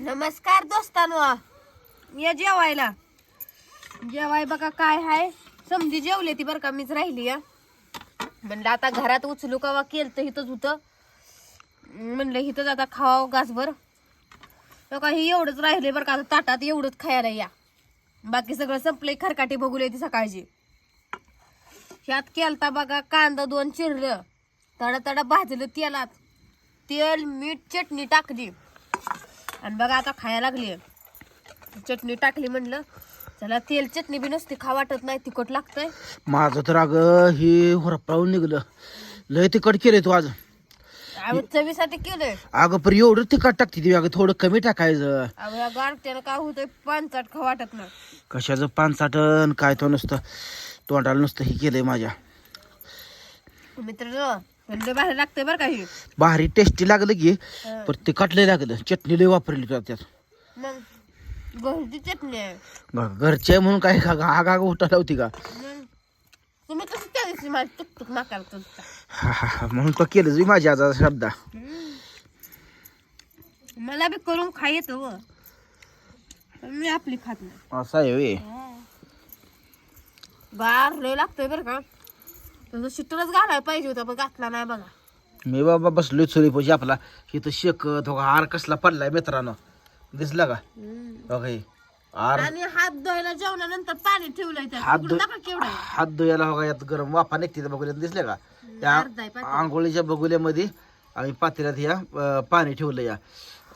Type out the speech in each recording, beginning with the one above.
नमस्कार दोस्तांनो. या जेवायला. जेवाय बघा काय हाय. समधी जेवले ती बरं का मीच राहिली या. म्हणलं आता घरात उचलू कवा केलं तर हिथंच होतं म्हणलं हिथंच आता खावावं गासभर तर का हे एवढंच राहिले बरं का आता ताटात एवढंच खायला या. बाकी सगळं संपलंय खरकाटी बघूले ती सकाळची. ह्यात केलता बघा कांदा दोन चिरलं. तडा तडा भाजलं तेलात. तेल मीठ चटणी टाकली. आणि बघा आता खायला लागली चटणी टाकली म्हणलं. चला तेल चटणी बी नसते खा वाटत नाही तिखट लागतंय. माझं तर अगं हे होरपळून निघलं. लय तिखट केलंय तू आज. अहो चवीसाठी केलंय? अगं पर एवढं तिखट टाकते ती अगं थोडं कमी टाकायचं. अहो या गारट्याला काय होतंय? पानचाट खा वाटत नाही. कशाचं पान साठन काय तो नुसतं तोंडाला नुसतं हे केलंय माझ्या. मित्र बाहेर लागतंय बरं का भारी टेस्टी लागलं की. पर तिखट लय लागलं. चटणी लय वापरली तुला त्यात. मग गहूची चटणी आहे. घ- घरचे आहे म्हणून काय आग आग उठायला होती का? मग तुम्ही कसं त्या दिवशी माझी टुकटुक नाकाला तुमचा हा हा हा म्हणून तो केलं जी माझी आज शब्द. मला बी करून खा येतं व. पण मी आपली खात नाही. असं आहे व्हय. गार लय लागतंय बरं का. शिट्टरच घालायला पाहिजे होतं पण घातला नाही बघा. मी बाबा बसलोय चुली पैसे आपला. इथं शेकत हो का हार कसला पडलाय मित्रांनो. दिसला का? बघा हे. हार आणि हात धुवायला जेवणानंतर पाणी ठेवलंय हात धु- केवढं. आहे. हात धुयाला हो का यात गरम वाफा निघते त्या बघुल्यात दिसले का? त्या अर्धा आहे पातेलं. आंघोळीच्या बघुल्यामध्ये आम्ही पातेल्यात या अं, पाणी ठेवलं या.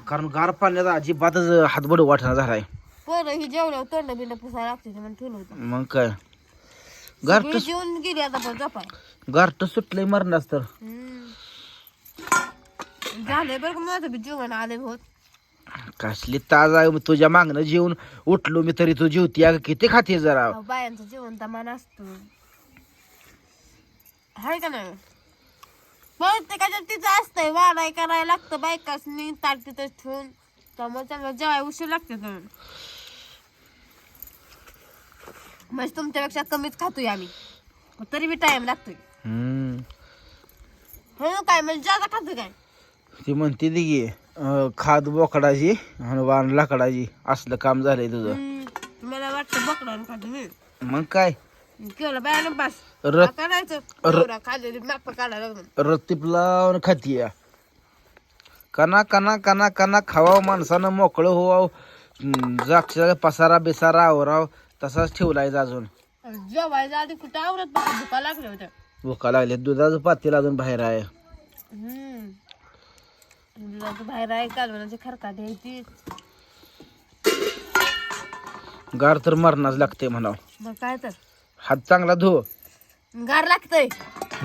कारण गार पाण्यात अजिबातच हातबड वाटणं झालाय. पोरं ही जेवल्यावर तोंड बिंड पुसायला लागते म्हणून ठेवलं होतं. मग काय? गारट जेवून गेली आता पण झोपाय. गारट सुटलंय मरणास तर. झालंय बरं का माझं बी जेवण आले होत कसली ताज आहे तुझ्या मागणं जेवून उठलो मी तरी तू जेवती अगं किती खाते जरा. अहो, बायांचं जेवण तमान असतो. हाय का नाही? प्रत्येकाच्या तिचं असतंय वाढाय करायला लागतं बायकासनी ताट तिथं ठेवून. त्यामुळे त्यांना जेवाय उशीर लागते तर. म्हणजे तुमच्यापेक्षा कमीच खातोय आम्ही. पण तरी बी टाइम लागतोय. हम्म. हो काय म्हणजे जादा खातोय काय? ती म्हणते ती की अं, खाद बोकडाची आणि वाण लाकडाची असलं काम झालंय तुझं. हम्म, मला वाटतं बकडानं खातो मी मग काय? केलं बायानं बस. र- करायचं. एवढा खाल्लेली माप काढायला लागलं. रत्तीप लावून खातीय कना कना कना कना खावावं माणसानं मोकळं व्हावं द्राक्ष पसारा बिसारा आवराव. तसाच ठेवलाय अजून. जेवायचं आधी कुठं आवरत बघा भुका होत्या. भुका लागले दुधाचं पातेल अजून बाहेर आहे. हम्म. दुधाचं बाहेर आहे कालवणाची खरकाट आहे ती गार तर मरणाच लागते म्हणाव. मग काय तर. हात चांगला धुव गार लागतंय.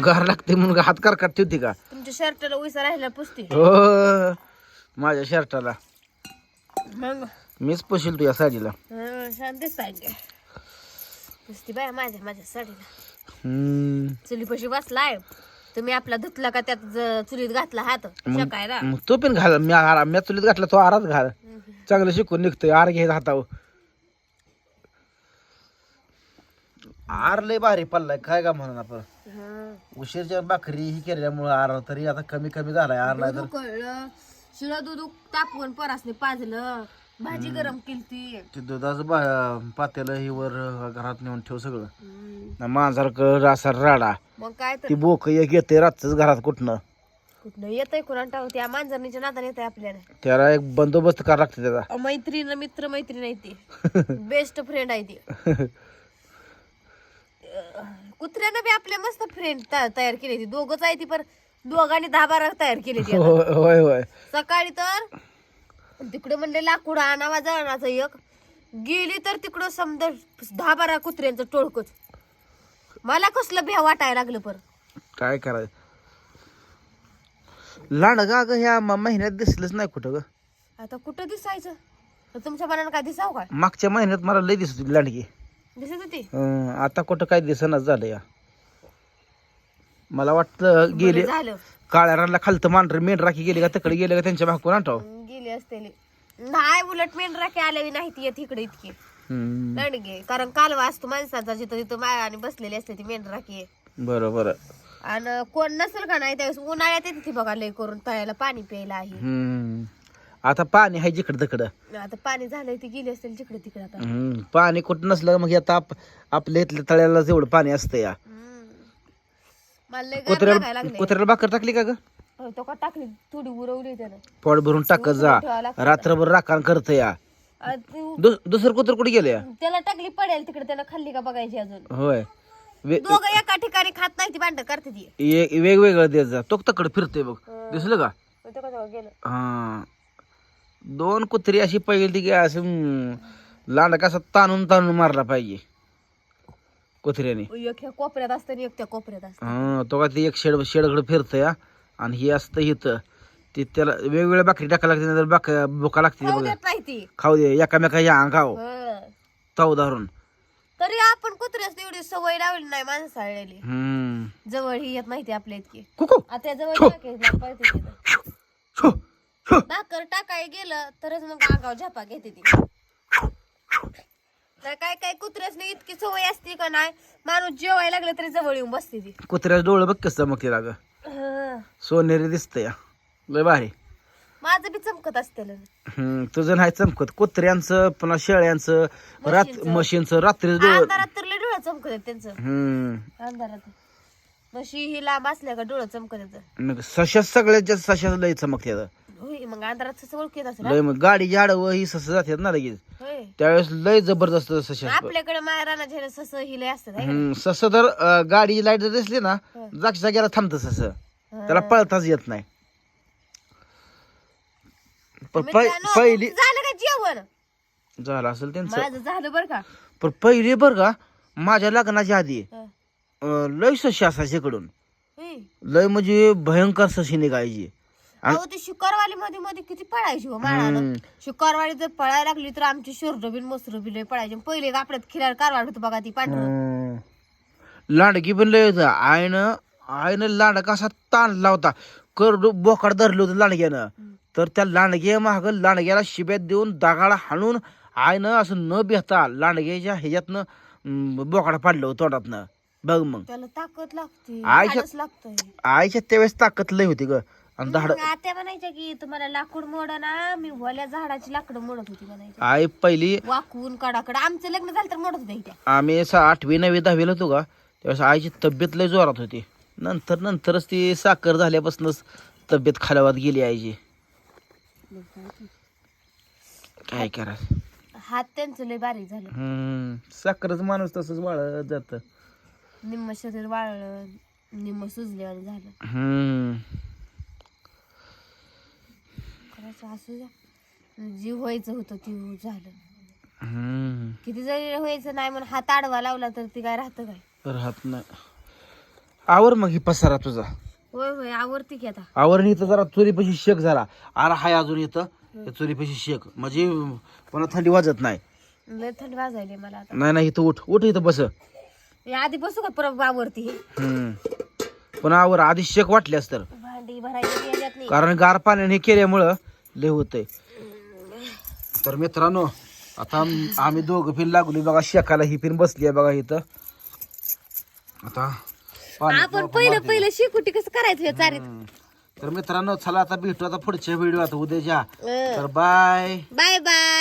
गार लागते म्हणून हात करकाट ठेवते का? तुमच्या शर्टाला उसा राहिला पुसते. हो. माझ्या शर्टाला. मग? मीच पुशील तुझ्या साडीला. छान दिसायचे पुसती बाय माझ्या माझ्या साडीला. हम्म. चुलीपाशी बसलाय. तुम्ही आपला धुतला का त्यात ज- चुलीत घातला हात? शकायला. मग तो पण घाल. मी आरा मी चुलीत घातला तो आराच घाल. चांगलं शिकून निघतोय. आर घ्यायचा हातावर. आर लय भारी पडलाय. काय का म्हणून आपण? हं. उशीरच्या भाकरी ही केल्यामुळं आर तरी आता कमी कमी झालाय. आर नाही दूध उकळलं. शिळं दूध उक- तापवून परासने पाजलं. भाजी गरम केलती. ते दुधाचं पातेलं ही वर घरात नेऊन ठेव सगळं. मांजर कर असा राडा. मग काय ती बोक एक येते रातच घरात कुठनं. कुठनं? येतंय कुणा टाकू त्या मांजरणीच्या नादाने येतंय आपल्याला. त्याला एक बंदोबस्त करावा लागते त्याचा. मैत्रीण मित्र मैत्रीण आहे ती. बेस्ट फ्रेंड आहे ती. कुत्र्यानं बी आपले मस्त फ्रेंड तयार केली ती दोघच आहे ती पण दोघांनी दहा बारा तयार केली होय होय. सकाळी तर तिकडे म्हणले लाकूड आणावा जळणाचं एक. गेली तर तिकडं समजा दहा बारा कुत्र्यांचं टोळकच. मला कसलं भ्या वाटायला लागलं पर. काय करायचं? लांड गा ह्या म- महिन्यात दिसलंच नाही कुठं ग. आता कुठं दिसायचं? तर तुमच्या मनानं काय दिसाव काय? मागच्या महिन्यात मला लय दिसत होती लांडगी दिसत होती? अं, आता कुठं काय दिसनच झालं या. मला वाटतं गेले झालं. काळ्या रानला खालतं मांढर मेंढ राखी गेली का तिकडे गेले का त्यांच्या भाकून आणतो. असते नाही उलट मेंढरा की आलेली नाही ती येत इकडे इतकी लांडगे कारण कालवा असतो माणसाचा जिथं तिथं मायाने बसलेली असते ती मेंढरा की बरोबर आणि कोण नसेल का नाही त्यावेळेस उन्हाळ्यात येते ती बघा लय करून तळ्याला पाणी प्यायला आहे. हम्म. आता पाणी आहे जिकडं तिकडं. आता पाणी झालंय ती गेली असेल जिकडे तिकडे आता. हम्म, पाणी कुठं नसलं मग आता आप- आपल्या इथल्या तळ्याला जेवढं पाणी असतं या. हम्म. मला लय गार कुत्र्याला लागले कुत्र्याला भाकर टाकली का ग? तो का टाकली? थोडी उरवली त्यानं. पोट भरून टाकत जा. ठेवावं लागतं. रात्रभर राखण करत या. आ, ती- दु- दुसरं कुत्र कुठे गेलं या? त्याला टाकली पडेल तिकडे त्यानं खाल्ली का बघायची अजून? होय. वे- दोघं एका ठिकाणी खात नाही ती भांड करते ती. वेगवेगळं देत जा. तो तकडे फिरते बघ. दिसलं का? तो गेलं? हा. दोन कुत्री अशी पहिली की असं हम्म, लांडा कसा ताणून ताणून मारला पाहिजे. कुत्र्याने. एक ह्या कोपऱ्यात असतं आणि एक त्या कोपऱ्यात असतं. हा तो का ते एक शेड शेडकडे फिरतं या आणि हे असतं इथं. ते त्याला वेगवेगळ्या बाकरी टाकायला लागते नंतर बाक बोका लागते खाऊ बघा. देत नाही ती. खाऊ दे एकामेका या अंगाव हं. ताव धरून. तरी आपण कुत्र्यास एवढी सवय लावली नाही माणसाळलेली. हम्म. जवळ ही येत माहिती आपल्या इतकी. कुकू. आता जवळ पळते तिथं. भाकर टाकाय गेलं तरच मग आगाव झपा घेते ती. तर काय काय कुत्र्यासने इतकी सवय असते का नाही? माणूस जेवायला लागलं तरी जवळ येऊन बसते ती. कुत्र्याचं डोळं बघ कसं चमकते लाग. सोनेरी दिसतं या लय भारी. माझं बी चमकत असते हम्म तुझं नाही चमकत. कुत्र्यांचं पुन्हा शेळ्यांचं रात म्हशींचं. म्हशींचं रात्री डोळं अंधारात तर लय डोळं चमकत आहेत त्यांचं. हम्म. अंधारात. म्हशी ही लांब असल्या का डोळं चमकत येतं मग सशा सगळ्यात जास्त सशा लय चमकते होय मग अंधारात तसं ओळखीत असं लय मग गाडी आडवं ही सस जातात ना लगेच. होय. त्यावेळेस लय जबरदस्त सशा आपल्याकडे झेल सस ही लय असतात हाय का? हम्म सस तर अं, गाडी लाइट जर दिसली ना जागच्या जागेला थांबतं सस. त्याला पळताच येत नाही. पण पै- मित्रांनो, पहिली झालं का जेवण? झालं असेल त्यांचं. माझं झालं बरं का? पण पहिले बर का माझ्या लग्नाच्या आधी हं. अं, लय सशी असायची इकडून. होय. लय म्हणजे भयंकर सशी निघायची. अहो ते शुक्रवारी मध्ये मध्ये किती पळायची हो माळानं. शुक्रवारी जर पळायला लागली तर आमची शोरडं बिन मसर बिन लय पळायची. पहिले आपल्यात खिरार कारवाड होतं बघा ती पांढरं. हम्म. लांडकी पण लय होतं. आईनं आईनं लांडका असा ताणला होता करडू बोकाड धरलं होतं लांडग्यानं तर त्या लांडग्या माग लांडग्याला शिब्यात देऊन दागाला हाणून आईनं असं न बेहता लांडग्याच्या ह्याच्यातनं अं, बोकाड पाडलं होतं तोंडातनं. बघ मग. त्याला ताकद लागते. आईच्या- लागतंय. आईच्या त्यावेळेस ताकद लय होती ग. आणि धाड आत्या म्हणायच्या की तुम्हाला लाकूड मोड ना मी भोल्या झाडाची लाकडं मोडत होती म्हणायची. आई पहिली वाकून कडाकड. आमचं लग्न झालं तर मोडत होते त्या आम्ही सा आठवी नववी दहावीला होतो का? त्यावेळेस आईची तब्येत लय जोरात होती. नंतर नंतरच ती साखर झाल्यापासूनच तब्येत खालावत गेली आईची. काय करा हात त्यांचं लय बारीक झालं. हम्म. साखरच माणूस तसंच वाळत जात. निम्म शरीर वाळलं निम्म सुजल्यावर झालं. हम्म. करायचं असू द्या जी व्हायचं होतं ती झालं. हम्म. किती जरी व्हायचं नाही म्हणून हात आडवा लावला तर ती काय राहतं काय? राहत नाही. आवर मग ही पसारा तुझा. होय होय आवडती की आता. आवर इथं जरा चुरीपाशी शेक झाला. आरा हाय अजून इथं. त्या चुरीपाशी शेक. म्हणजे पुन्हा थंडी वाजत नाही. लय थंड वाजायली मला आता. नाही नाही इथं उठ. उठ इथं बस. मी आधी बसू का परत आवडती हम्म. पुन्हा आवर आधी शेक वाटल्यास तर. भांडी भरायची याच्यात नाही. कारण गार पाण्याने हे केल्यामुळं लय होतंय. तर मित्रांनो आता आम- आम्ही दोघं फिर लागलो बघा शेकाला ही फिर बसली आहे बघा इथं. आता पाणी आपण पहिलं पहिलं शिकुटी कसं करायचं हे चारीत. तर मित्रांनो चला आता भेटू आता पुढच्या व्हिडिओ आता उद्याच्या. तर बाय बाय बाय